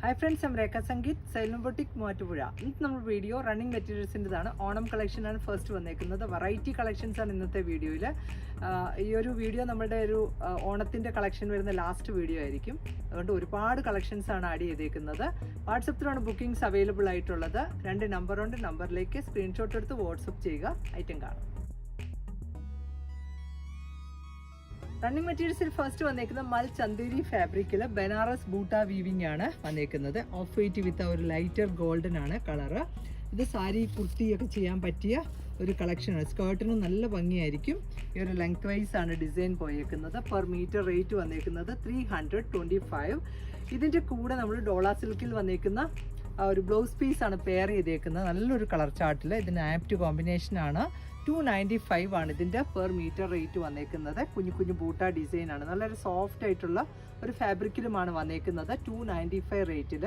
Hi friends ഞാൻ Rekha Sangeeth xylem boutique Muvattupuzha നമ്മുടെ നമ്മൾ വീഡിയോ റണ്ണിങ് മെറ്റീരിയൽസിന്റെതാണ് ഓണം കളക്ഷനാണ് ഫസ്റ്റ് വന്നേക്കുന്നത്. വെറൈറ്റി കളക്ഷൻസാണ് ഇന്നത്തെ വീഡിയോയിൽ ഈ ഒരു വീഡിയോ നമ്മുടെ ഒരു ഓണത്തിന്റെ കളക്ഷൻ വരുന്ന ലാസ്റ്റ് വീഡിയോ ആയിരിക്കും. അതുകൊണ്ട് ഒരുപാട് കളക്ഷൻസാണ് ആഡ് ചെയ്തേക്കുന്നത്. വാട്സപ്പിലാണ് ബുക്കിംഗ്സ് അവൈലബിൾ ആയിട്ടുള്ളത്. രണ്ട് നമ്പറുണ്ട് നമ്പറിലേക്ക് സ്ക്രീൻഷോട്ട് എടുത്ത് വാട്സപ്പ് ചെയ്യുക. ഐറ്റം കാണാം. റണ്ണിങ് മെറ്റീരിയൽസിൽ ഫസ്റ്റ് വന്നേക്കുന്നത് മൽ ചന്തേരി ഫാബ്രിക്കിൽ ബനാറസ് ബൂട്ട വീവിംഗ് ആണ് വന്നേക്കുന്നത്. ഓഫ് വൈറ്റ് വിത്ത് ഒരു ലൈറ്റർ ഗോൾഡൻ ആണ് കളറ് ഇത് സാരി കുർത്തിയൊക്കെ ചെയ്യാൻ പറ്റിയ ഒരു കളക്ഷനാണ് സ്കേർട്ടിന് നല്ല ഭംഗിയായിരിക്കും. ഈ ഒരു ലെങ്ത് വൈസ് ആണ് ഡിസൈൻ പോയേക്കുന്നത്. പെർ മീറ്റർ റേറ്റ് വന്നേക്കുന്നത് ത്രീ ഹൺഡ്രഡ് ട്വന്റി ഫൈവ് ഇതിന്റെ കൂടെ നമ്മൾ ഡോളാ സിൽക്കിൽ വന്നേക്കുന്ന ഒരു ബ്ലൗസ് പീസാണ് പെയർ ചെയ്തേക്കുന്നത്. നല്ലൊരു കളർ ചാർട്ടിൽ ഇതിന് ആപ്റ്റ് കോമ്പിനേഷൻ ആണ്. ടു നയന്റി ഫൈവ് ആണ് ഇതിന്റെ പെർ മീറ്റർ റേറ്റ് വന്നേക്കുന്നത്. കുഞ്ഞു കുഞ്ഞു ബൂട്ട ഡിസൈൻ ആണ്. നല്ലൊരു സോഫ്റ്റ് ആയിട്ടുള്ള ഒരു ഫാബ്രിക്കിലുമാണ് വന്നേക്കുന്നത് ടു നയന്റി ഫൈവ് റേറ്റിൽ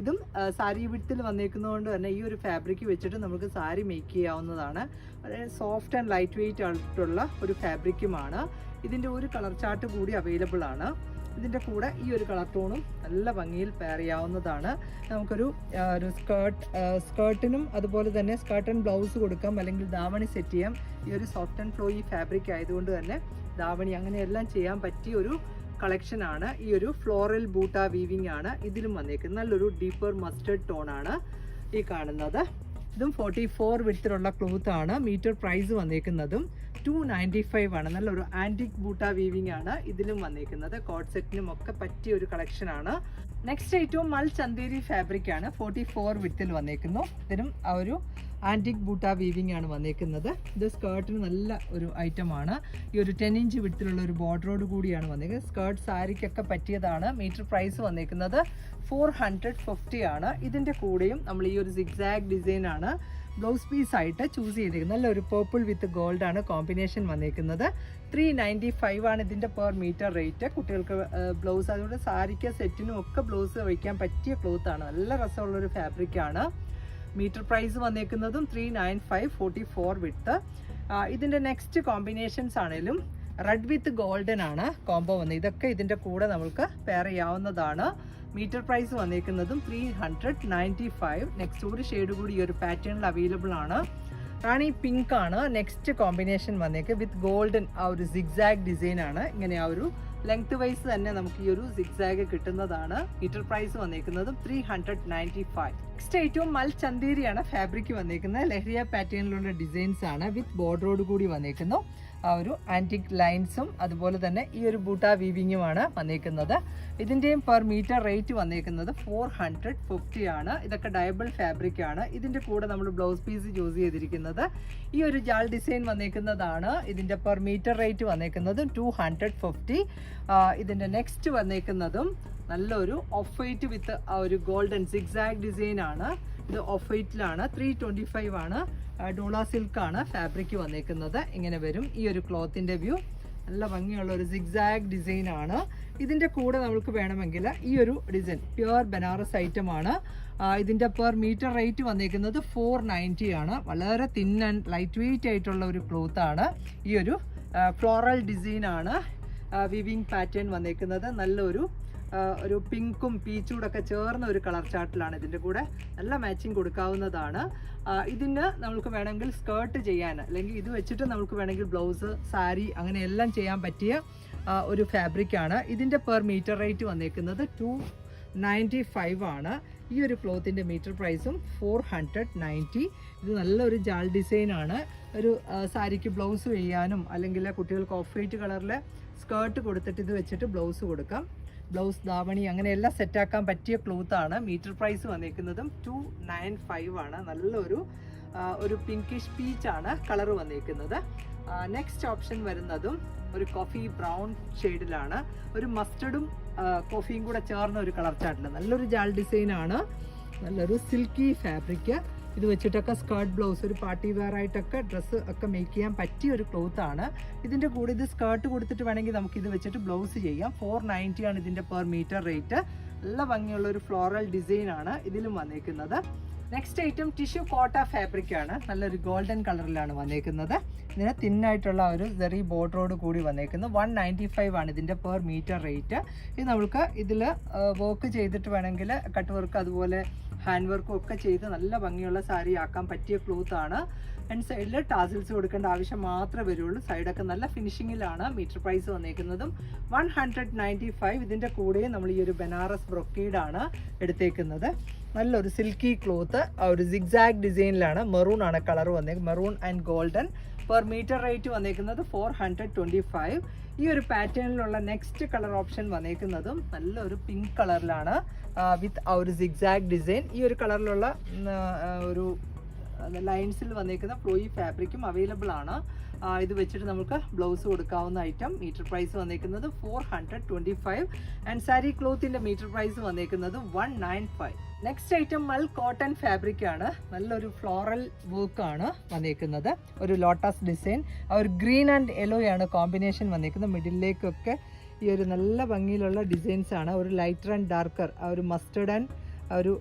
ഇതും സാരി വിടത്തിൽ വന്നേക്കുന്നതുകൊണ്ട് തന്നെ ഈ ഒരു ഫാബ്രിക് വെച്ചിട്ട് നമുക്ക് സാരി മേക്ക് ചെയ്യാവുന്നതാണ്. വളരെ സോഫ്റ്റ് ആൻഡ് ലൈറ്റ് വെയിറ്റ് ആയിട്ടുള്ള ഒരു ഫാബ്രിക്കുമാണ് ഇതിന്റെ ഒരു കളർ ചാർട്ട് കൂടി അവൈലബിൾ ആണ്. ഇതിന്റെ കൂടെ ഈ ഒരു കളർ ടോണും നല്ല ഭംഗിയിൽ പെയർ ചെയ്യാവുന്നതാണ്. നമുക്കൊരു ഒരു സ്കേർട്ട് സ്കേർട്ടിനും അതുപോലെ തന്നെ സ്കേർട്ട് ആൻഡ് ബ്ലൗസ് കൊടുക്കാം. അല്ലെങ്കിൽ ദാവണി സെറ്റ് ചെയ്യാം. ഈ ഒരു സോഫ്റ്റ് ആൻഡ് ഫ്ലോയി ഫാബ്രിക് ആയതുകൊണ്ട് തന്നെ ദാവണി അങ്ങനെയെല്ലാം ചെയ്യാൻ പറ്റിയ ഒരു കളക്ഷൻ ആണ്. ഈ ഒരു ഫ്ലോറൽ ബൂട്ട വീവിംഗ് ആണ് ഇതിലും വന്നേക്കുന്നത്. നല്ലൊരു ഡീപ്പർ മസ്റ്റേർഡ് ടോൺ ആണ് ഈ കാണുന്നത്. ഇതും ഫോർട്ടി ഫോർ വിടത്തിലുള്ള ക്ലോത്ത് ആണ്. മീറ്റർ പ്രൈസ് വന്നേക്കുന്നതും. ടു നയന്റി ഫൈവ് ആണ്. നല്ലൊരു ആന്റിക് ബൂട്ട വീവിംഗ് ആണ് ഇതിലും വന്നിരിക്കുന്നത് കോഡ് സെറ്റിനും ഒക്കെ പറ്റിയ ഒരു കളക്ഷൻ ആണ്. നെക്സ്റ്റ് ഏറ്റവും മൽ ചന്തേരി ഫാബ്രിക് ആണ്. ഫോർട്ടി ഫോർ വിത്തിൽ വന്നേക്കുന്നു. ഇതിനും ആ ഒരു ആന്റിക് ബൂട്ട വീവിംഗ് ആണ് വന്നേക്കുന്നത്. ഇത് സ്കേർട്ടിന് നല്ല ഒരു ആണ്. ഈ ഒരു ടെൻ ഇഞ്ച് വിത്തിലുള്ള ഒരു ബോർഡറോട് കൂടിയാണ് വന്നേക്കുന്നത്. സ്കേർട്ട് സാരിക്കൊക്കെ പറ്റിയതാണ്. മീറ്റർ പ്രൈസ് വന്നേക്കുന്നത് ഫോർ ഹൺഡ്രഡ് ഫിഫ്റ്റി ആണ്. ഇതിന്റെ കൂടെയും നമ്മൾ ഈ ഒരു സിക്സാഗ് ഡിസൈൻ ആണ് ബ്ലൗസ് പീസ് ആയിട്ട് ചൂസ് ചെയ്തിരിക്കുന്നത്. നല്ലൊരു പേർപ്പിൾ വിത്ത് ഗോൾഡ് ആണ് കോമ്പിനേഷൻ വന്നിരിക്കുന്നത്. ത്രീ നയന്റി ഫൈവ് ആണ് ഇതിന്റെ പെർ മീറ്റർ റേറ്റ് കുട്ടികൾക്ക് ബ്ലൗസ് അതുകൊണ്ട് സാരിക്ക് സെറ്റിനും ഒക്കെ ബ്ലൗസ് വയ്ക്കാൻ പറ്റിയ ക്ലോത്ത് ആണ്. നല്ല രസമുള്ളൊരു ഫാബ്രിക്കാണ് metre price വന്നേക്കുന്നതും three nine five forty four width ഇതിന്റെ നെക്സ്റ്റ് കോമ്പിനേഷൻസ് ആണേലും റെഡ് വിത്ത് ഗോൾഡൻ ആണ് കോംബോ വന്നത്. ഇതൊക്കെ ഇതിന്റെ കൂടെ നമ്മൾക്ക് പെയർ ചെയ്യാവുന്നതാണ്. Metre price വന്നേക്കുന്നതും three hundred ninety five next ഒരു ഷെയ്ഡ് കൂടി ഈ ഒരു പാറ്റേണിൽ അവൈലബിൾ ആണ്. റാണി പിങ്ക് ആണ്. നെക്സ്റ്റ് കോമ്പിനേഷൻ വന്നേക്ക് വിത്ത് ഗോൾഡൻ ആ ഒരു സിഗ്സാഗ് ഡിസൈൻ ആണ്. ഇങ്ങനെ ആ ഒരു ലെങ്ത് വൈസ് തന്നെ നമുക്ക് ഈ ഒരു സിഗ്സാഗ് കിട്ടുന്നതാണ്. Metre price വന്നേക്കുന്നതും three hundred ninety five next ഏറ്റവും മൽ ചന്തേരിയാണ് ഫാബ്രിക് വന്നേക്കുന്നത്. ലഹരിയ പാറ്റേണിലുള്ള ഡിസൈൻസ് ആണ്. വിത്ത് ബോർഡറോട് കൂടി വന്നേക്കുന്നു. ആ ഒരു ആന്റിക് ലൈൻസും അതുപോലെ തന്നെ ഈ ഒരു ബൂട്ട വീവിങ്ങുമാണ് വന്നേക്കുന്നത്. ഇതിന്റെയും പെർ മീറ്റർ റേറ്റ് വന്നേക്കുന്നത് ഫോർ ഹൺഡ്രഡ് ഫിഫ്റ്റി ആണ്. ഇതൊക്കെ ഡയബിൾ ഫാബ്രിക് ആണ്. ഇതിന്റെ കൂടെ നമ്മൾ ബ്ലൗസ് പീസ് ചൂസ് ചെയ്തിരിക്കുന്നത്. ഈ ഒരു ജാൾ ഡിസൈൻ വന്നേക്കുന്നതാണ്. ഇതിന്റെ പെർ മീറ്റർ റേറ്റ് വന്നേക്കുന്നത് ടു ഹൺഡ്രഡ് ഫിഫ്റ്റി ഇതിന്റെ നെക്സ്റ്റ് വന്നേക്കുന്നതും നല്ലൊരു ഓഫ് വൈറ്റ് വിത്ത് ആ ഒരു ഗോൾഡൻ സിക്സാഗ് ഡിസൈൻ ആണ്. ഇത് ഓഫ് വൈറ്റിലാണ് ത്രീ ട്വന്റി ഫൈവ് ആണ് ഡോള സിൽക്ക് ആണ് ഫാബ്രിക് വന്നേക്കുന്നത്. ഇങ്ങനെ വരും. ഈ ഒരു ക്ലോത്തിന്റെ വ്യൂ നല്ല ഭംഗിയുള്ള ഒരു സിഗ്സാഗ് ഡിസൈൻ ആണ്. ഇതിന്റെ കൂടെ നമുക്ക് വേണമെങ്കിൽ ഈ ഒരു ഡിസൈൻ പ്യുവർ ബനാറസ് ഐറ്റം ആണ്. ഇതിന്റെ പെർ മീറ്റർ റേറ്റ് വന്നേക്കുന്നത് ഫോർ നയന്റി ആണ്. വളരെ തിൻ ആൻഡ് ലൈറ്റ് വെയിറ്റ് ആയിട്ടുള്ള ഒരു ക്ലോത്ത് ആണ്. ഈ ഒരു ഫ്ലോറൽ ഡിസൈൻ ആണ്. വിവിങ് പാറ്റേൺ വന്നേക്കുന്നത്. നല്ലൊരു ഒരു പിങ്കും പീച്ചൂടൊക്കെ ചേർന്ന ഒരു കളർ ചാർട്ടിലാണ് ഇതിന്റെ കൂടെ നല്ല മാച്ചിങ് കൊടുക്കാവുന്നതാണ്. ഇതിന് നമുക്ക് വേണമെങ്കിൽ സ്കേർട്ട് ചെയ്യാൻ അല്ലെങ്കിൽ ഇത് വെച്ചിട്ട് നമുക്ക് വേണമെങ്കിൽ ബ്ലൗസ് സാരി അങ്ങനെ എല്ലാം ചെയ്യാൻ പറ്റിയ ഒരു ഫാബ്രിക്കാണ് ഇതിന്റെ പെർ മീറ്റർ റേറ്റ് വന്നേക്കുന്നത് ടു നയന്റി ഫൈവ് ആണ്. ഈ ഒരു ക്ലോത്തിന്റെ മീറ്റർ പ്രൈസും ഫോർ ഹൺഡ്രഡ് നയന്റി ഇത് നല്ലൊരു ജാൾ ഡിസൈനാണ് ഒരു സാരിക്ക് ബ്ലൗസ് ചെയ്യാനും അല്ലെങ്കിൽ കുട്ടികൾക്ക് ഓഫ് വൈറ്റ് കളറിൽ സ്കേർട്ട് കൊടുത്തിട്ട് ഇത് വെച്ചിട്ട് ബ്ലൗസ് കൊടുക്കാം. ബ്ലൗസ് ദാവണി അങ്ങനെ എല്ലാം സെറ്റാക്കാൻ പറ്റിയ ക്ലോത്ത് ആണ്. മീറ്റർ പ്രൈസ് വന്നേക്കുന്നതും ടു നയൻ ഫൈവ് ആണ്. നല്ലൊരു ഒരു പിങ്കിഷ് പീച്ച് ആണ് കളർ വന്നേക്കുന്നത്. നെക്സ്റ്റ് ഓപ്ഷൻ വരുന്നതും ഒരു കോഫി ബ്രൗൺ ഷെയ്ഡിലാണ് ഒരു മസ്റ്റർഡും കോഫിയും കൂടെ ചേർന്ന ഒരു കളർ ചാർട്ടിൽ നല്ലൊരു ജാൾ ഡിസൈനാണ് നല്ലൊരു സിൽക്കി ഫാബ്രിക് ഇത് വെച്ചിട്ടൊക്കെ സ്കേർട്ട് ബ്ലൗസ് ഒരു പാർട്ടി വെയർ ആയിട്ടൊക്കെ ഡ്രസ്സ് ഒക്കെ മേക്ക് ചെയ്യാൻ പറ്റിയ ഒരു ക്ലോത്ത് ആണ്. ഇതിന്റെ കൂടെ ഇത് സ്കേർട്ട് കൊടുത്തിട്ട് വേണമെങ്കിൽ നമുക്ക് ഇത് വെച്ചിട്ട് ബ്ലൗസ് ചെയ്യാം. ഫോർ നയന്റി ആണ് ഇതിന്റെ പെർ മീറ്റർ റേറ്റ് നല്ല ഭംഗിയുള്ള ഒരു ഫ്ലോറൽ ഡിസൈൻ ആണ് ഇതിലും വന്നേക്കുന്നത്. Next item tissue Kota fabric ആണ്. നല്ലൊരു ഗോൾഡൻ കളറിലാണ് വന്നേക്കുന്നത്. ഇതിന് തിന്നായിട്ടുള്ള ഒരു ചെറിയ ബോർഡറോട് കൂടി വന്നേക്കുന്നത് വൺ നയന്റി ഫൈവ് ആണ് ഇതിന്റെ പെർ മീറ്റർ റേറ്റ് ഇത് നമുക്ക് ഇതിൽ വർക്ക് ചെയ്തിട്ട് വേണമെങ്കിൽ കട്ട് വർക്ക് അതുപോലെ ഹാൻഡ് വർക്കും ഒക്കെ ചെയ്ത് നല്ല ഭംഗിയുള്ള സാരി ആക്കാൻ പറ്റിയ ക്ലോത്ത് ആണ്. ആൻഡ് സൈഡിൽ ടാസിൽസ് കൊടുക്കേണ്ട ആവശ്യം മാത്രമേ വരുള്ളൂ. സൈഡൊക്കെ നല്ല ഫിനിഷിങ്ങിലാണ് മീറ്റർ പ്രൈസ് വന്നേക്കുന്നതും. വൺ ഹൺഡ്രഡ് നയന്റി ഫൈവ് ഇതിന്റെ കൂടെ നമ്മൾ ഈ ഒരു ബനാറസ് ബ്രൊക്കീഡാണ് എടുത്തേക്കുന്നത്. നല്ലൊരു സിൽക്കി ക്ലോത്ത്. ഒരു സിഗ്സാഗ് ഡിസൈനിലാണ് മെറൂൺ ആണ് കളർ വന്നേക്കുന്നത് maroon and golden per metre rate വന്നേക്കുന്നത് ഫോർ ഹൺഡ്രഡ് ട്വന്റി ഫൈവ് ഈ ഒരു പാറ്റേണിലുള്ള നെക്സ്റ്റ് കളർ ഓപ്ഷൻ വന്നേക്കുന്നതും നല്ലൊരു പിങ്ക് കളറിലാണ് വിത്ത് ആ ഒരു സിഗ്സാഗ് ഡിസൈൻ ഈ ഒരു കളറിലുള്ള ആ, ഒരു ലൈൻസിൽ വന്നേക്കുന്ന ഫ്ലോയി ഫാബ്രിക്കും അവൈലബിൾ ആണ്. ആ, ഇത് വെച്ചിട്ട് നമുക്ക് ബ്ലൗസ് കൊടുക്കാവുന്ന ഐറ്റം മീറ്റർ പ്രൈസ് വന്നേക്കുന്നത് four hundred twenty five and sari ക്ലോത്തിന്റെ metre price വന്നേക്കുന്നത് one nine five next item mul cotton fabric ആണ്. നല്ലൊരു ഫ്ലോറൽ ആണ് വന്നേക്കുന്നത്. ഒരു ലോട്ടസ് ഡിസൈൻ ആ ഒരു ഗ്രീൻ ആൻഡ് യെല്ലോ ആണ് കോമ്പിനേഷൻ വന്നേക്കുന്നത്. മിഡിലേക്കൊക്കെ ഈ ഒരു നല്ല ഭംഗിയിലുള്ള ഡിസൈൻസ് ആണ്. ഒരു ലൈറ്റർ ആൻഡ് ഡാർക്കർ ആ ഒരു മസ്റ്റേഡ് ആൻഡ് ഒരു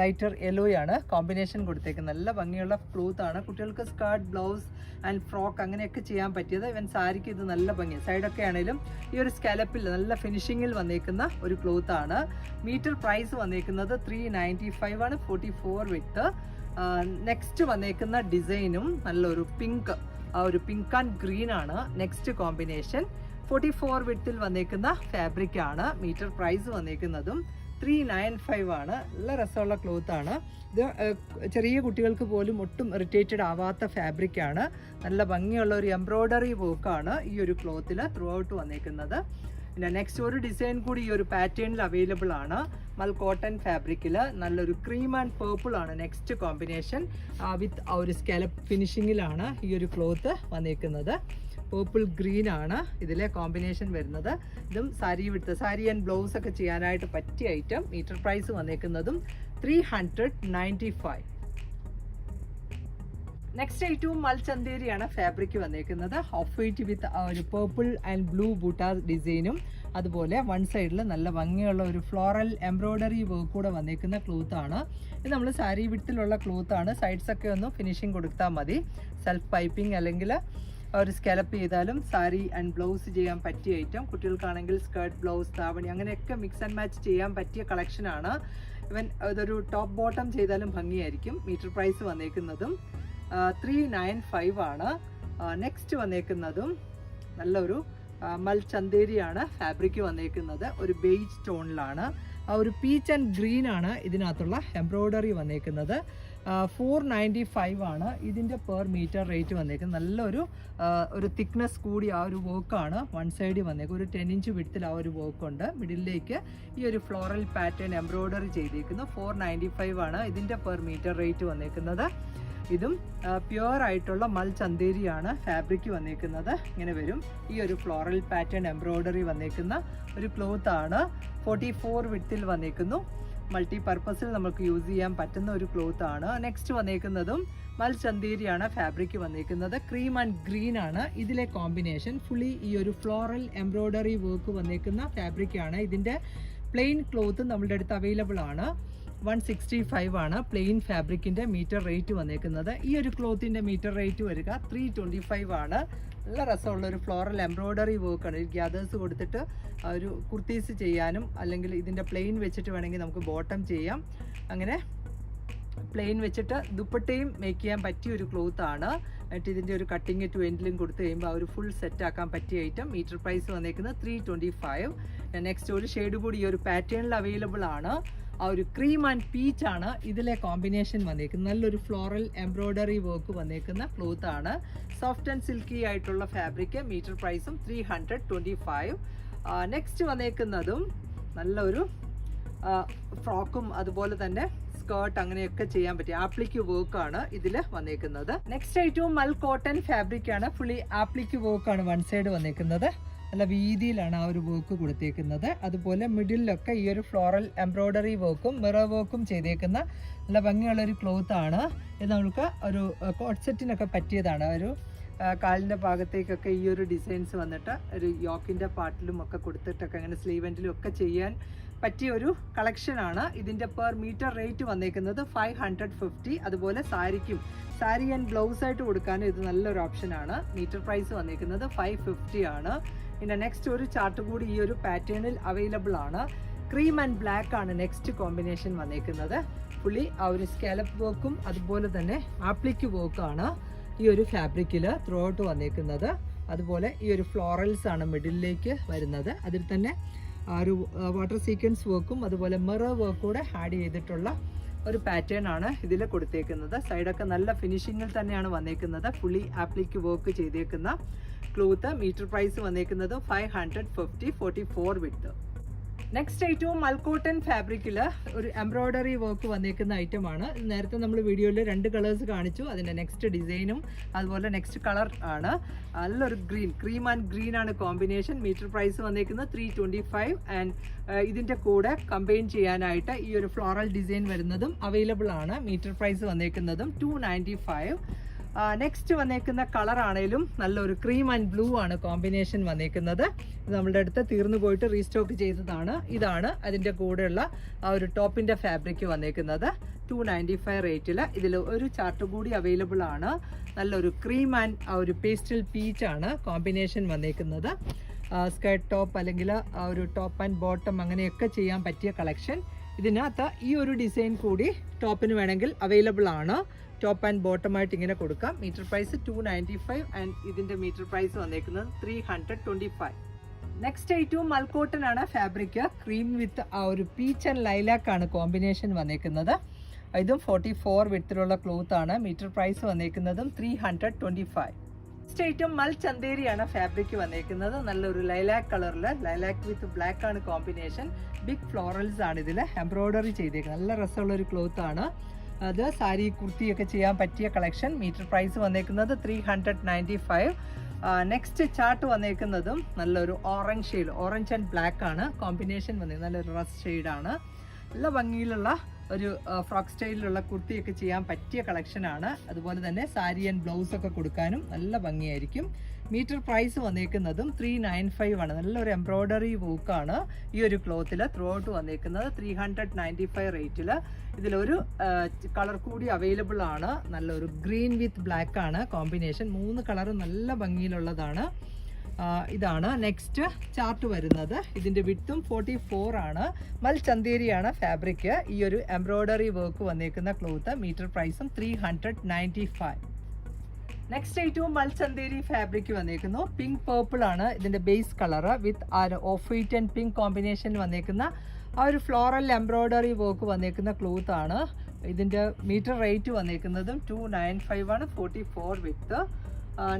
ലൈറ്റർ യെല്ലോയാണ് കോമ്പിനേഷൻ കൊടുത്തേക്കുന്നത്. നല്ല ഭംഗിയുള്ള ക്ലോത്ത് ആണ്. കുട്ടികൾക്ക് സ്കേർട്ട് ബ്ലൗസ് ആൻഡ് ഫ്രോക്ക് അങ്ങനെയൊക്കെ ചെയ്യാൻ പറ്റിയത്. ഇവൻ സാരിക്ക് ഇത് നല്ല ഭംഗി സൈഡൊക്കെ ആണെങ്കിലും ഈ ഒരു സ്കലപ്പിൽ നല്ല ഫിനിഷിങ്ങിൽ വന്നേക്കുന്ന ഒരു ക്ലോത്ത് ആണ്. മീറ്റർ പ്രൈസ് വന്നേക്കുന്നത് ത്രീ നയന്റി ഫൈവ് ആണ്. ഫോർട്ടി ഫോർ വിത്ത് നെക്സ്റ്റ് വന്നേക്കുന്ന ഡിസൈനും നല്ലൊരു പിങ്ക് ആ ഒരു പിങ്ക് ആൻഡ് ഗ്രീൻ ആണ്. നെക്സ്റ്റ് കോമ്പിനേഷൻ ഫോർട്ടി ഫോർ വിത്തിൽ വന്നേക്കുന്ന ഫാബ്രിക് ആണ്. മീറ്റർ പ്രൈസ് വന്നേക്കുന്നതും. ത്രീ നയൻ ഫൈവ് ആണ്. നല്ല രസമുള്ള ക്ലോത്ത് ആണ്. ഇത് ചെറിയ കുട്ടികൾക്ക് പോലും ഒട്ടും ഇറിറ്റേറ്റഡ് ആവാത്ത ഫാബ്രിക് ആണ്. നല്ല ഭംഗിയുള്ള ഒരു എംബ്രോയ്ഡറി വർക്കാണ് ഈ ഒരു ക്ലോത്തിൽ ത്രൂ ഔട്ട് വന്നേക്കുന്നത്. പിന്നെ നെക്സ്റ്റ് ഒരു ഡിസൈൻ കൂടി ഈ ഒരു പാറ്റേണിൽ അവൈലബിൾ ആണ്. മൽ കോട്ടൺ ഫാബ്രിക്കിൽ നല്ലൊരു ക്രീം ആൻഡ് പേർപ്പിൾ ആണ് നെക്സ്റ്റ് കോമ്പിനേഷൻ വിത്ത് ആ ഒരു സ്കാലപ്പ് ഫിനിഷിങ്ങിലാണ് ഈ ഒരു ക്ലോത്ത് വന്നേക്കുന്നത്. പേർപ്പിൾ ഗ്രീൻ ആണ് ഇതിലെ കോമ്പിനേഷൻ വരുന്നത്. ഇതും സാരി വിടുത്ത് സാരി ആൻഡ് ബ്ലൗസ് ഒക്കെ ചെയ്യാനായിട്ട് പറ്റിയ item metre price വന്നേക്കുന്നതും three hundred ninety five next ഐറ്റവും മൽചന്തേരിയാണ് ഫാബ്രിക് വന്നേക്കുന്നത്. ഓഫ് വൈറ്റ് വിത്ത് ഒരു പേർപ്പിൾ ആൻഡ് ബ്ലൂ ബൂട്ട ഡിസൈനും അതുപോലെ വൺ സൈഡിൽ നല്ല ഭംഗിയുള്ള ഒരു ഫ്ലോറൽ എംബ്രോയ്ഡറി വർക്ക് കൂടെ വന്നേക്കുന്ന ക്ലോത്ത് ആണ്. ഇത് നമ്മൾ സാരി വിട്ടിലുള്ള ക്ലോത്ത് ആണ്. സൈഡ്സ് ഒക്കെ ഒന്ന് ഫിനിഷിങ് കൊടുത്താൽ മതി. സെൽഫ് പൈപ്പിംഗ് അല്ലെങ്കിൽ ഒരു സ്കലപ്പ് ചെയ്താലും സാരി ആൻഡ് ബ്ലൗസ് ചെയ്യാൻ പറ്റിയ ഐറ്റം കുട്ടികൾക്കാണെങ്കിൽ സ്കേർട്ട് ബ്ലൗസ് താവണി അങ്ങനെയൊക്കെ മിക്സ് ആൻഡ് മാച്ച് ചെയ്യാൻ പറ്റിയ കളക്ഷനാണ് ഇവൻ ഇതൊരു ടോപ്പ് ബോട്ടം ചെയ്താലും ഭംഗിയായിരിക്കും. മീറ്റർ പ്രൈസ് വന്നേക്കുന്നതും ത്രീ നയൻ ഫൈവ് ആണ്. നെക്സ്റ്റ് വന്നേക്കുന്നതും നല്ലൊരു മൽ ചന്തേരിയാണ് ഫാബ്രിക് വന്നേക്കുന്നത്. ഒരു ബേജ് ടോണിലാണ് ആ ഒരു പീച്ച് ആൻഡ് ഗ്രീൻ ആണ് ഇതിനകത്തുള്ള എംബ്രോയ്ഡറി വന്നേക്കുന്നത്. ഫോർ നയന്റി ഫൈവ് ആണ് ഇതിന്റെ പെർ മീറ്റർ റേറ്റ് വന്നേക്കുന്നത്. നല്ലൊരു ഒരു തിക്നെസ് കൂടി ആ ഒരു വർക്കാണ് വൺ സൈഡിൽ വന്നേക്കും ഒരു ടെൻ ഇഞ്ച് വിടത്തിൽ ആ ഒരു വർക്ക് ഉണ്ട്. മിഡിലേക്ക് ഈ ഒരു ഫ്ലോറൽ പാറ്റേൺ എംബ്രോയ്ഡറി ചെയ്തേക്കുന്നു ഫോർ നയന്റി ഫൈവ് ആണ് ഇതിന്റെ പെർ മീറ്റർ റേറ്റ് വന്നേക്കുന്നത്. ഇതും പ്യുവർ ആയിട്ടുള്ള മൽ ചന്തേരിയാണ് ഫാബ്രിക് വന്നേക്കുന്നത്. ഇങ്ങനെ വരും. ഈ ഒരു ഫ്ലോറൽ പാറ്റേൺ എംബ്രോയ്ഡറി വന്നേക്കുന്ന ഒരു ക്ലോത്ത് ആണ്. ഫോർട്ടി ഫോർ വിടത്തിൽ വന്നേക്കുന്നു. മൾട്ടി പർപ്പസിൽ നമുക്ക് യൂസ് ചെയ്യാൻ പറ്റുന്ന ഒരു ക്ലോത്ത് ആണ്. നെക്സ്റ്റ് വന്നേക്കുന്നതും മൽ ചന്തേരിയാണ് ഫാബ്രിക് വന്നേക്കുന്നത്. ക്രീം ആൻഡ് ഗ്രീൻ ആണ്. ഇതിലെ കോമ്പിനേഷൻ ഫുള്ളി ഈ ഒരു ഫ്ലോറൽ എംബ്രോയ്ഡറി വർക്ക് വന്നേക്കുന്ന ഫാബ്രിക് ആണ്. ഇതിന്റെ പ്ലെയിൻ ക്ലോത്ത് നമ്മളുടെ അടുത്ത് അവൈലബിൾ ആണ്. വൺ സിക്സ്റ്റി ഫൈവ് ആണ് പ്ലെയിൻ ഫാബ്രിക്കിന്റെ മീറ്റർ റേറ്റ് വന്നേക്കുന്നത്. ഈ ഒരു ക്ലോത്തിന്റെ മീറ്റർ റേറ്റ് വരിക ത്രീ ട്വന്റി ഫൈവ് ആണ്. നല്ല രസമുള്ള ഒരു ഫ്ലോറൽ എംബ്രോയ്ഡറി വർക്കാണ് ഈ ഗ്യാദേഴ്സ് കൊടുത്തിട്ട് ഒരു കുർത്തീസ് ചെയ്യാനും അല്ലെങ്കിൽ ഇതിന്റെ പ്ലെയിൻ വെച്ചിട്ട് വേണമെങ്കിൽ നമുക്ക് ബോട്ടം ചെയ്യാം. അങ്ങനെ പ്ലെയിൻ വെച്ചിട്ട് ദുപ്പട്ടയും മേക്ക് ചെയ്യാൻ പറ്റിയ ഒരു ക്ലോത്ത് ആണ്. എന്നിട്ട് ഇതിന്റെ ഒരു കട്ടിങ് ടു എൻഡിലും കൊടുത്തു കഴിയുമ്പോൾ ഒരു ഫുൾ സെറ്റ് ആക്കാൻ പറ്റിയ ഐറ്റം മീറ്റർ പ്രൈസ് വന്നേക്കുന്നത് ത്രീ ട്വന്റി ഫൈവ് നെക്സ്റ്റ് ഒരു ഷെയ്ഡ് കൂടി ഈ ഒരു പാറ്റേണിൽ അവൈലബിൾ ആണ്. ആ ഒരു ക്രീം ആൻഡ് പീച്ച് ആണ് ഇതിലെ കോമ്പിനേഷൻ വന്നേക്കുന്നത്. നല്ലൊരു ഫ്ലോറൽ എംബ്രോയ്ഡറി വർക്ക് വന്നേക്കുന്ന ക്ലോത്ത് ആണ്. സോഫ്റ്റ് ആൻഡ് സിൽക്കി ആയിട്ടുള്ള ഫാബ്രിക് മീറ്റർ പ്രൈസും three hundred twenty five next വന്നേക്കുന്നതും നല്ലൊരു ഫ്രോക്കും അതുപോലെ തന്നെ സ്കേർട്ട് അങ്ങനെയൊക്കെ ചെയ്യാൻ പറ്റിയ ആപ്ലിക്ക് വർക്ക് ആണ് ഇതിൽ വന്നേക്കുന്നത്. നെക്സ്റ്റ് ഐറ്റവും മൽ കോട്ടൺ ഫാബ്രിക് ആണ്. ഫുള്ളി ആപ്ലിക്ക് വർക്ക് ആണ് വൺ സൈഡ് വന്നേക്കുന്നത്. നല്ല വീതിയിലാണ് ആ ഒരു വർക്ക് കൊടുത്തേക്കുന്നത്. അതുപോലെ മിഡിലൊക്കെ ഈ ഒരു ഫ്ലോറൽ എംബ്രോയ്ഡറി വർക്കും മിറർ വർക്കും ചെയ്തേക്കുന്ന നല്ല ഭംഗിയുള്ള ഒരു ക്ലോത്ത് ആണ്. ഇത് നമുക്ക് ഒരു കോട്ട് സെറ്റിനൊക്കെ പറ്റിയതാണ്. ഒരു കാലിന്റെ ഭാഗത്തേക്കൊക്കെ ഈ ഒരു ഡിസൈൻസ് വന്നിട്ട് ഒരു യോക്കിന്റെ പാട്ടിലും ഒക്കെ കൊടുത്തിട്ടൊക്കെ അങ്ങനെ സ്ലീവെന്റിലും ഒക്കെ ചെയ്യാൻ പറ്റിയ ഒരു കളക്ഷനാണ് ഇതിന്റെ പെർ മീറ്റർ റേറ്റ് വന്നേക്കുന്നത് ഫൈവ് ഹൺഡ്രഡ് ഫിഫ്റ്റി അതുപോലെ സാരിക്കും സാരി ആൻഡ് ബ്ലൗസ് ആയിട്ട് കൊടുക്കാനും ഇത് നല്ലൊരു ഓപ്ഷനാണ് മീറ്റർ പ്രൈസ് വന്നേക്കുന്നത് ഫൈവ് ഫിഫ്റ്റി ആണ്. പിന്നെ നെക്സ്റ്റ് ഒരു ചാർട്ട് കൂടി ഈ ഒരു പാറ്റേണിൽ അവൈലബിൾ ആണ്. ക്രീം ആൻഡ് ബ്ലാക്ക് ആണ് നെക്സ്റ്റ് കോമ്പിനേഷൻ വന്നേക്കുന്നത്. പുള്ളി ആ ഒരു സ്കാലപ്പ് വർക്കും അതുപോലെ തന്നെ ആപ്ലിക്ക് വർക്കാണ് ഈ ഒരു ഫാബ്രിക്കിൽ ത്രൂ ഔട്ട് വന്നേക്കുന്നത്. അതുപോലെ ഈ ഒരു ഫ്ലോറൽസ് ആണ് മിഡിലേക്ക് വരുന്നത്. അതിൽ തന്നെ ആ ഒരു വാട്ടർ സീക്വൻസ് വർക്കും അതുപോലെ മിറർ വർക്കും കൂടെ ആഡ് ചെയ്തിട്ടുള്ള ഒരു പാറ്റേൺ ആണ് ഇതിൽ കൊടുത്തേക്കുന്നത്. സൈഡൊക്കെ നല്ല ഫിനിഷിങ്ങിൽ തന്നെയാണ് വന്നേക്കുന്നത്. ഫുള്ളി ആപ്ലിക്ക് വർക്ക് ചെയ്തേക്കുന്ന ക്ലോത്ത് മീറ്റർ പ്രൈസ് വന്നേക്കുന്നത് five hundred fifty forty four width next ഐറ്റവും മൽക്കോട്ടൻ ഫാബ്രിക്കിൽ ഒരു എംബ്രോയ്ഡറി വർക്ക് വന്നേക്കുന്ന ഐറ്റം ആണ്. നേരത്തെ നമ്മൾ വീഡിയോയിൽ രണ്ട് കളേഴ്സ് കാണിച്ചു. അതിന്റെ നെക്സ്റ്റ് ഡിസൈനും അതുപോലെ നെക്സ്റ്റ് കളർ ആണ്. നല്ലൊരു ഗ്രീൻ ക്രീം ആൻഡ് ഗ്രീൻ ആണ് കോമ്പിനേഷൻ മീറ്റർ പ്രൈസ് വന്നേക്കുന്നത് ത്രീ ട്വന്റി ഫൈവ് ആൻഡ് ഇതിന്റെ കൂടെ കമ്പൈൻ ചെയ്യാനായിട്ട് ഈ ഒരു ഫ്ലോറൽ ഡിസൈൻ വരുന്നതും അവൈലബിൾ ആണ്. മീറ്റർ പ്രൈസ് വന്നേക്കുന്നതും ടു നയന്റി ഫൈവ് നെക്സ്റ്റ് വന്നേക്കുന്ന കളർ ആണേലും നല്ലൊരു ക്രീം ആൻഡ് ബ്ലൂ ആണ് കോമ്പിനേഷൻ വന്നേക്കുന്നത്. ഇത് നമ്മളുടെ അടുത്ത് തീർന്നു പോയിട്ട് റീസ്റ്റോക്ക് ചെയ്തതാണ്. ഇതാണ് അതിന്റെ കൂടെയുള്ള ആ ഒരു ടോപ്പിന്റെ ഫാബ്രിക് വന്നേക്കുന്നത്. ടു നയന്റി ഫൈവ് റേറ്റിൽ ഇതിൽ ഒരു ചാർട്ട് കൂടി അവൈലബിൾ ആണ്. നല്ലൊരു ക്രീം ആൻഡ് ആ ഒരു പേസ്റ്റൽ പീച്ച് ആണ് കോമ്പിനേഷൻ വന്നേക്കുന്നത്. സ്കേർട്ട് ടോപ്പ് അല്ലെങ്കിൽ ആ ഒരു ടോപ്പ് ആൻഡ് ബോട്ടം അങ്ങനെയൊക്കെ ചെയ്യാൻ പറ്റിയ കളക്ഷൻ ഇതിനകത്ത് ഈ ഒരു ഡിസൈൻ കൂടി ടോപ്പിന് വേണമെങ്കിൽ അവൈലബിൾ ആണ്. ടോപ്പ് ആൻഡ് ബോട്ടം ആയിട്ട് ഇങ്ങനെ കൊടുക്കാം. Meter price two ninety five and ഇതിന്റെ മീറ്റർ പ്രൈസ് വന്നേക്കുന്നത് three hundred twenty five next ഐറ്റവും മൽക്കോട്ടൻ ആണ്. ഫാബ്രിക് ക്രീം വിത്ത് ആ ഒരു പീച്ച് ആൻഡ് ലൈലാക്ക് ആണ് കോമ്പിനേഷൻ വന്നേക്കുന്നത്. ഇതും ഫോർട്ടി ഫോർ വിത്തിലുള്ള ക്ലോത്ത് ആണ്. Metre price വന്നേക്കുന്നതും three hundred twenty five next item മൽ ചന്തേരിയാണ് ഫാബ്രിക് വന്നേക്കുന്നത്. നല്ലൊരു ലൈലാക്ക് കളറിൽ ലൈലാക്ക് വിത്ത് ബ്ലാക്ക് ആണ് കോമ്പിനേഷൻ ബിഗ് ഫ്ലോറൽസ് ആണ് ഇതിൽ എംബ്രോയ്ഡറി ചെയ്തേക്കുന്നത്. നല്ല രസമുള്ള ഒരു ക്ലോത്ത് ആണ്. അത് സാരി കുർത്തിയൊക്കെ ചെയ്യാൻ പറ്റിയ കളക്ഷൻ മീറ്റർ പ്രൈസ് വന്നേക്കുന്നത് three hundred ninety five next chart വന്നേക്കുന്നതും നല്ലൊരു orange shade orange and black ആണ്. കോമ്പിനേഷൻ വന്നേക്കുന്നത് നല്ലൊരു റസ് ഷെയ്ഡാണ് നല്ല ഭംഗിയിലുള്ള ഒരു ഫ്രോക്ക് സ്റ്റൈലിലുള്ള കുർത്തിയൊക്കെ ചെയ്യാൻ പറ്റിയ കളക്ഷനാണ്. അതുപോലെ തന്നെ സാരി ആൻഡ് ബ്ലൗസ് ഒക്കെ കൊടുക്കാനും നല്ല ഭംഗിയായിരിക്കും. മീറ്റർ പ്രൈസ് വന്നേക്കുന്നതും ത്രീ നയൻ ഫൈവ് ആണ്. നല്ലൊരു എംബ്രോയ്ഡറി വർക്കാണ് ഈ ഒരു ക്ലോത്തിൽ ത്രൂ ഔട്ട് വന്നേക്കുന്നത് ത്രീ ഹൺഡ്രഡ് നയന്റി ഫൈവ് റേറ്റിൽ ഇതിലൊരു കളർ കൂടി അവൈലബിൾ ആണ്. നല്ലൊരു ഗ്രീൻ വിത്ത് ബ്ലാക്ക് ആണ്. കോമ്പിനേഷൻ മൂന്ന് കളറും നല്ല ഭംഗിയിലുള്ളതാണ്. ഇതാണ് നെക്സ്റ്റ് ചാർട്ട് വരുന്നത്. ഇതിന്റെ വിട്ടും ഫോർട്ടി ഫോർ ആണ്. മൽ ചന്തേരിയാണ് ഫാബ്രിക് ഈ ഒരു എംബ്രോയ്ഡറി വർക്ക് വന്നേക്കുന്ന ക്ലോത്ത് മീറ്റർ പ്രൈസും three hundred ninety five next ഐറ്റവും മൽ ചന്തേരി ഫാബ്രിക് വന്നേക്കുന്നു. പിങ്ക് പേർപ്പിൾ ആണ് ഇതിന്റെ ബേസ് കളർ വിത്ത് ആ off white and pink combination വന്നേക്കുന്ന ആ ഒരു ഫ്ലോറൽ എംബ്രോയ്ഡറി വർക്ക് വന്നേക്കുന്ന ക്ലോത്ത് ആണ്. ഇതിന്റെ മീറ്റർ റേറ്റ് വന്നേക്കുന്നതും ടു നയൻ ഫൈവ് ആണ്. ഫോർട്ടി ഫോർ വിത്ത്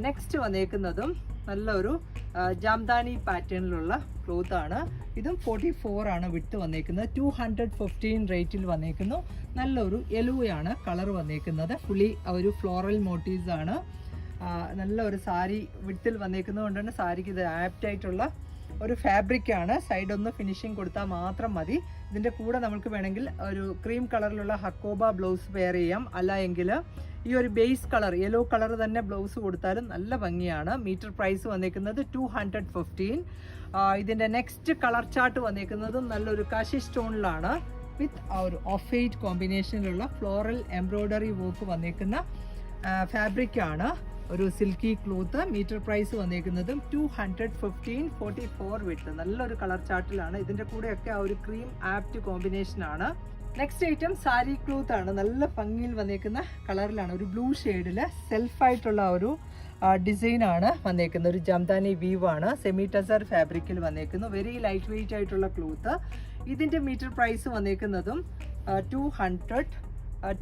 നെക്സ്റ്റ് വന്നേക്കുന്നതും നല്ലൊരു ജാംദാനി പാറ്റേണിലുള്ള ക്ലോത്ത് ആണ്. ഇതും ഫോർട്ടി ഫോർ ആണ് വിട്ട് വന്നേക്കുന്നത്. ടു ഹൺഡ്രഡ് ഫിഫ്റ്റീൻ റേറ്റിൽ വന്നേക്കുന്നു. നല്ലൊരു യെലുവയാണ് കളർ വന്നേക്കുന്നത്. ഫുള്ളി ഒരു ഫ്ലോറൽ മോട്ടീവ്സ് ആണ്. നല്ലൊരു സാരി വിട്ടിൽ വന്നേക്കുന്നത് കൊണ്ട് തന്നെ സാരിക്ക് ഇത് ആപ്റ്റായിട്ടുള്ള ഒരു ഫാബ്രിക്കാണ് സൈഡ് ഒന്ന് ഫിനിഷിങ് കൊടുത്താൽ മാത്രം മതി. ഇതിന്റെ കൂടെ നമുക്ക് വേണമെങ്കിൽ ഒരു ക്രീം കളറിലുള്ള ഹക്കോബ ബ്ലൗസ് വെയർ ചെയ്യാം. അല്ല എങ്കിൽ ഈ ഒരു ബേസ് കളർ യെല്ലോ കളർ തന്നെ ബ്ലൗസ് കൊടുത്താലും നല്ല ഭംഗിയാണ്. മീറ്റർ പ്രൈസ് വന്നേക്കുന്നത് ടു ഹൺഡ്രഡ് ഫിഫ്റ്റീൻ ഇതിന്റെ നെക്സ്റ്റ് കളർ ചാർട്ട് വന്നേക്കുന്നതും നല്ലൊരു കാശി സ്റ്റോണിലാണ്. വിത്ത് ആ ഒരു ഓഫ് വൈറ്റ് കോമ്പിനേഷനിലുള്ള ഫ്ലോറൽ എംബ്രോയ്ഡറി വർക്ക് വന്നേക്കുന്ന ഫാബ്രിക് ആണ്. ഒരു silky cloth metre price വന്നേക്കുന്നതും two hundred fifteen forty four width നല്ലൊരു കളർ ചാർട്ടിലാണ് ഇതിന്റെ കൂടെയൊക്കെ ആ ഒരു ക്രീം ആപ്റ്റ് കോമ്പിനേഷൻ ആണ്. നെക്സ്റ്റ് ഐറ്റം സാരി ക്ലോത്ത് ആണ്. നല്ല ഭംഗിയിൽ വന്നേക്കുന്ന കളറിലാണ്. ഒരു ബ്ലൂ ഷെയ്ഡിൽ സെൽഫായിട്ടുള്ള ഒരു ഡിസൈൻ ആണ് വന്നേക്കുന്നത്. ഒരു ജംദാനി വീവ് ആണ്. സെമി ടസർ ഫാബ്രിക്കിൽ വന്നേക്കുന്നു. വെരി ലൈറ്റ് വെയിറ്റ് ആയിട്ടുള്ള ക്ലോത്ത് ഇതിന്റെ meter price വന്നേക്കുന്നതും two hundred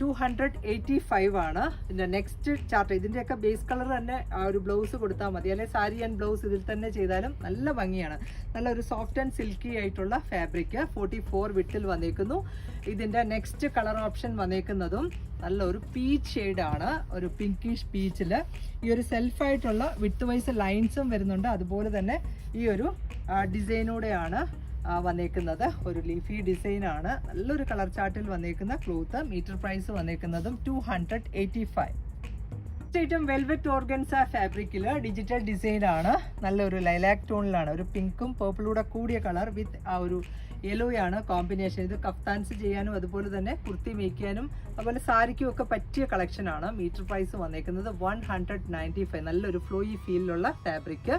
two hundred eighty five ആണ്. പിന്നെ നെക്സ്റ്റ് ചാർട്ട് ഇതിന്റെയൊക്കെ ബേസ് കളർ തന്നെ ആ ഒരു ബ്ലൗസ് കൊടുത്താൽ മതി. അല്ലെങ്കിൽ സാരി ആൻഡ് ബ്ലൗസ് ഇതിൽ തന്നെ ചെയ്താലും നല്ല ഭംഗിയാണ്. നല്ല ഒരു സോഫ്റ്റ് ആൻഡ് സിൽക്കി ആയിട്ടുള്ള ഫാബ്രിക് ഫോർട്ടി ഫോർ വിട്ടിൽ വന്നേക്കുന്നു. ഇതിന്റെ നെക്സ്റ്റ് കളർ ഓപ്ഷൻ വന്നേക്കുന്നതും നല്ല ഒരു പീച്ച് ഷെയ്ഡാണ് ഒരു പിങ്കിഷ് പീച്ചിൽ ഈ ഒരു സെൽഫായിട്ടുള്ള വിത്ത് വൈസ് ലൈൻസും വരുന്നുണ്ട്. അതുപോലെ തന്നെ ഈ ഒരു ഡിസൈനോടെയാണ് വന്നേക്കുന്നത്. ഒരു ലീഫി ഡിസൈൻ ആണ്. നല്ലൊരു കളർ ചാർട്ടിൽ വന്നേക്കുന്ന cloth metre price വന്നേക്കുന്നതും two hundred eighty five item velvet organza ഫാബ്രിക്കിൽ ഡിജിറ്റൽ ഡിസൈൻ ആണ്. നല്ലൊരു ലൈലാക് ടോണിലാണ് ഒരു പിങ്കും പേർപ്പിളൂടെ കൂടിയ കളർ വിത്ത് ആ ഒരു യെല്ലോയാണ് കോമ്പിനേഷൻ ഇത് കഫ്താൻസ് ചെയ്യാനും അതുപോലെ തന്നെ കുർത്തി മേയ്ക്കാനും അതുപോലെ സാരിക്കും ഒക്കെ പറ്റിയ കളക്ഷനാണ് മീറ്റർ പ്രൈസ് വന്നേക്കുന്നത് വൺ ഹൺഡ്രഡ് നയന്റി ഫൈവ് നല്ലൊരു ഫ്ലോയി ഫീലിലുള്ള ഫാബ്രിക്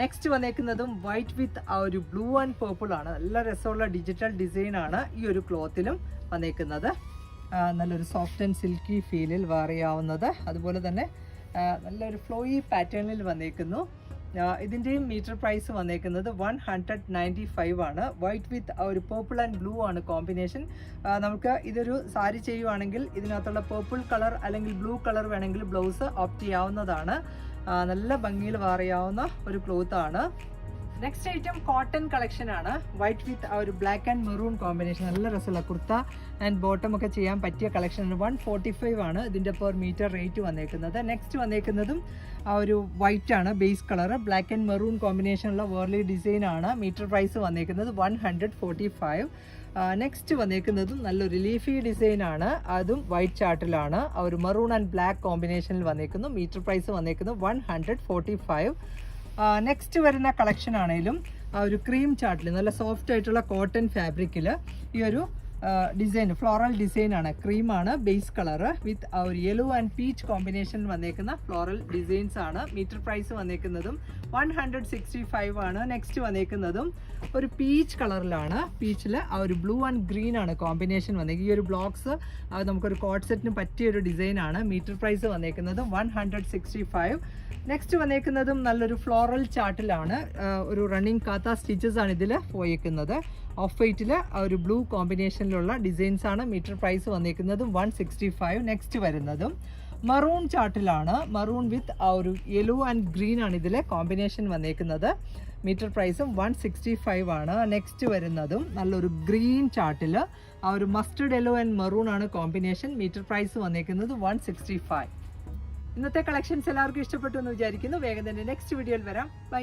നെക്സ്റ്റ് വന്നേക്കുന്നതും വൈറ്റ് വിത്ത് ആ ഒരു ബ്ലൂ ആൻഡ് പേർപ്പിൾ ആണ്. നല്ല രസമുള്ള ഡിജിറ്റൽ ഡിസൈൻ ആണ് ഈ ഒരു ക്ലോത്തിലും വന്നേക്കുന്നത്. നല്ലൊരു സോഫ്റ്റ് ആൻഡ് സിൽക്കി ഫീലിൽ വെയർ അതുപോലെ തന്നെ നല്ലൊരു ഫ്ലോയി പാറ്റേണിൽ വന്നേക്കുന്നു. ഇതിന്റെയും മീറ്റർ പ്രൈസ് വന്നേക്കുന്നത് വൺ ഹൺഡ്രഡ് നയന്റി ഫൈവ് ആണ് വൈറ്റ് വിത്ത് ഒരു പേർപ്പിൾ ആൻഡ് ബ്ലൂ ആണ് കോമ്പിനേഷൻ നമുക്ക് ഇതൊരു സാരി ചെയ്യുവാണെങ്കിൽ ഇതിനകത്തുള്ള പേർപ്പിൾ കളർ അല്ലെങ്കിൽ ബ്ലൂ കളർ വേണമെങ്കിൽ ബ്ലൗസ് ഓപ്റ്റ് ചെയ്യാവുന്നതാണ്. നല്ല ഭംഗിയിൽ വാറിയാവുന്ന ഒരു ക്ലോത്ത് ആണ്. നെക്സ്റ്റ് ഐറ്റം കോട്ടൺ കളക്ഷൻ ആണ്. വൈറ്റ് വിത്ത് ആ ഒരു ബ്ലാക്ക് ആൻഡ് മെറൂൺ കോമ്പിനേഷൻ നല്ല രസമുള്ള കുർത്ത ആൻഡ് ബോട്ടം ഒക്കെ ചെയ്യാൻ പറ്റിയ കളക്ഷൻ വൺ ഫോർട്ടി ഫൈവ് ആണ് ഇതിന്റെ പെർ മീറ്റർ റേറ്റ് വന്നേക്കുന്നത്. നെക്സ്റ്റ് വന്നേക്കുന്നതും ആ ഒരു വൈറ്റ് ആണ് base colour black and maroon കോമ്പിനേഷനുള്ള Worli design ആണ്. മീറ്റർ പ്രൈസ് വന്നേക്കുന്നത് one hundred forty five next വന്നേക്കുന്നതും നല്ലൊരു ലീഫി ഡിസൈൻ ആണ്. അതും വൈറ്റ് ചാർട്ടിലാണ് ഒരു മറൂൺ ആൻഡ് ബ്ലാക്ക് കോമ്പിനേഷനിൽ വന്നിരിക്കുന്നു. മീറ്റർ പ്രൈസ് വന്നിരിക്കുന്നു one hundred forty five next വരുന്ന കളക്ഷൻ ആണെങ്കിലും ആ ഒരു ക്രീം ചാർട്ടിൽ നല്ല സോഫ്റ്റ് ആയിട്ടുള്ള കോട്ടൺ ഫാബ്രിക്കിൽ ഈ ഒരു ഡിസൈൻ ഫ്ലോറൽ ഡിസൈൻ ആണ്. ക്രീമാണ് ബേസ് കളർ വിത്ത് ഒരു യെല്ലോ ആൻഡ് പീച്ച് കോമ്പിനേഷൻ വന്നേക്കുന്ന ഫ്ലോറൽ ഡിസൈൻസ് ആണ്. മീറ്റർ പ്രൈസ് വന്നേക്കുന്നതും വൺ ഹൺഡ്രഡ് സിക്സ്റ്റി ഫൈവ് ആണ്. നെക്സ്റ്റ് വന്നേക്കുന്നതും ഒരു പീച്ച് കളറിലാണ് പീച്ചിൽ ആ ഒരു ബ്ലൂ ആൻഡ് ഗ്രീൻ ആണ് കോമ്പിനേഷൻ വന്നേക്കുന്നത്. ഈ ഒരു ബ്ലോക്സ് നമുക്കൊരു കോട്ട് സെറ്റിന് പറ്റിയ ഒരു ഡിസൈൻ ആണ്. Metre price വന്നേക്കുന്നതും one hundred sixty five next വന്നേക്കുന്നതും നല്ലൊരു ഫ്ലോറൽ ചാർട്ടിലാണ് ഒരു റണ്ണിങ് കാത്ത സ്റ്റിച്ചസ് ആണ് ഇതിൽ പോയേക്കുന്നത്. ഓഫ് വൈറ്റിൽ ഒരു ബ്ലൂ കോമ്പിനേഷനിലുള്ള ഡിസൈൻസ് ആണ് മീറ്റർ പ്രൈസ് വന്നിരിക്കുന്നതും വൺ സിക്സ്റ്റി ഫൈവ് നെക്സ്റ്റ് വരുന്നതും. മറൂൺ ചാർട്ടിലാണ് മറൂൺ വിത്ത് ആ ഒരു യെല്ലോ ആൻഡ് ഗ്രീൻ ആണ് ഇതിലെ കോമ്പിനേഷൻ വന്നേക്കുന്നത്. മീറ്റർ പ്രൈസും വൺ സിക്സ്റ്റി ഫൈവ് ആണ്. നെക്സ്റ്റ് വരുന്നതും നല്ലൊരു ഗ്രീൻ ചാർട്ടിൽ ആ ഒരു മസ്റ്റർഡ് യെല്ലോ ആൻഡ് മറൂൺ ആണ് കോമ്പിനേഷൻ മീറ്റർ പ്രൈസ് വന്നേക്കുന്നത് വൺ സിക്സ്റ്റി ഫൈവ് ഇന്നത്തെ കളക്ഷൻസ് എല്ലാവർക്കും ഇഷ്ടപ്പെട്ടു എന്ന് വിചാരിക്കുന്നു. വേഗം തന്നെ നെക്സ്റ്റ് വീഡിയോയിൽ വരാം. ബൈ